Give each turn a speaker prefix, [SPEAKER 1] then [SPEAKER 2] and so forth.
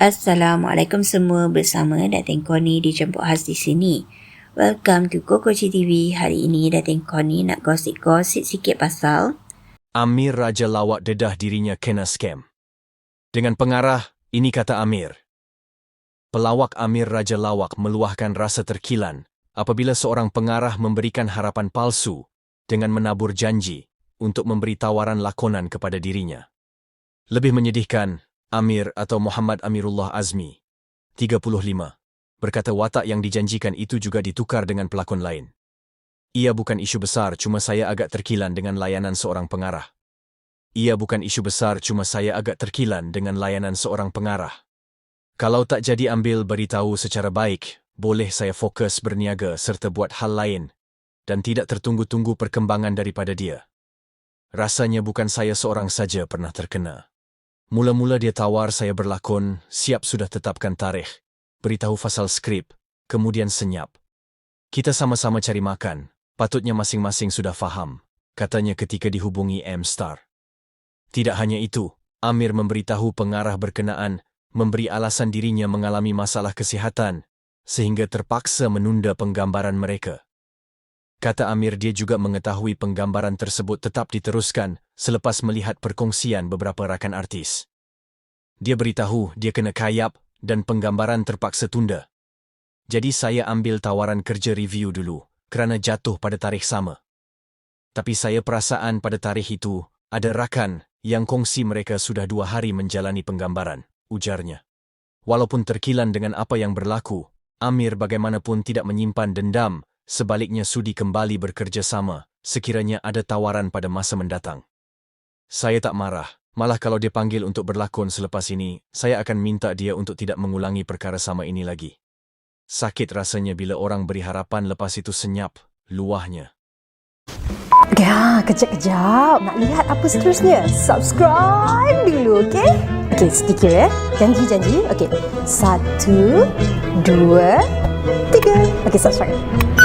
[SPEAKER 1] Assalamualaikum semua bersama Datin Koni dijemput khas di sini. Welcome to Kokoci TV. Hari ini Datin Koni nak gosip-gosip sikit pasal
[SPEAKER 2] Amir Raja Lawak dedah dirinya kena scam. Dengan pengarah, ini kata Amir. Pelawak Amir Raja Lawak meluahkan rasa terkilan apabila seorang pengarah memberikan harapan palsu dengan menabur janji untuk memberi tawaran lakonan kepada dirinya. Lebih menyedihkan, Amir atau Muhammad Amirullah Azmi, 35, berkata watak yang dijanjikan itu juga ditukar dengan pelakon lain. Ia bukan isu besar, cuma saya agak terkilan dengan layanan seorang pengarah. Ia bukan isu besar, cuma saya agak terkilan dengan layanan seorang pengarah. Kalau tak jadi ambil beritahu secara baik, boleh saya fokus berniaga serta buat hal lain dan tidak tertunggu-tunggu perkembangan daripada dia. Rasanya bukan saya seorang saja pernah terkena. Mula-mula dia tawar saya berlakon, siap sudah tetapkan tarikh, beritahu fasal skrip, kemudian senyap. Kita sama-sama cari makan, patutnya masing-masing sudah faham, katanya ketika dihubungi M-Star. Tidak hanya itu, Amir memberitahu pengarah berkenaan, memberi alasan dirinya mengalami masalah kesihatan, sehingga terpaksa menunda penggambaran mereka. Kata Amir dia juga mengetahui penggambaran tersebut tetap diteruskan selepas melihat perkongsian beberapa rakan artis. Dia beritahu dia kena kayap dan penggambaran terpaksa tunda. Jadi saya ambil tawaran kerja review dulu kerana jatuh pada tarikh sama. Tapi saya perasaan pada tarikh itu ada rakan yang kongsi mereka sudah dua hari menjalani penggambaran, ujarnya. Walaupun terkilan dengan apa yang berlaku, Amir bagaimanapun tidak menyimpan dendam sebaliknya sudi kembali bekerjasama sekiranya ada tawaran pada masa mendatang. Saya tak marah, malah kalau dia panggil untuk berlakon selepas ini, saya akan minta dia untuk tidak mengulangi perkara sama ini lagi. Sakit rasanya bila orang beri harapan lepas itu senyap, luahnya.
[SPEAKER 3] Ya, kejap-kejap. Nak lihat apa seterusnya? Subscribe dulu, okey? Okey, sedikit ya. Janji-janji. Okey. Satu, dua, tiga. Okey, subscribe.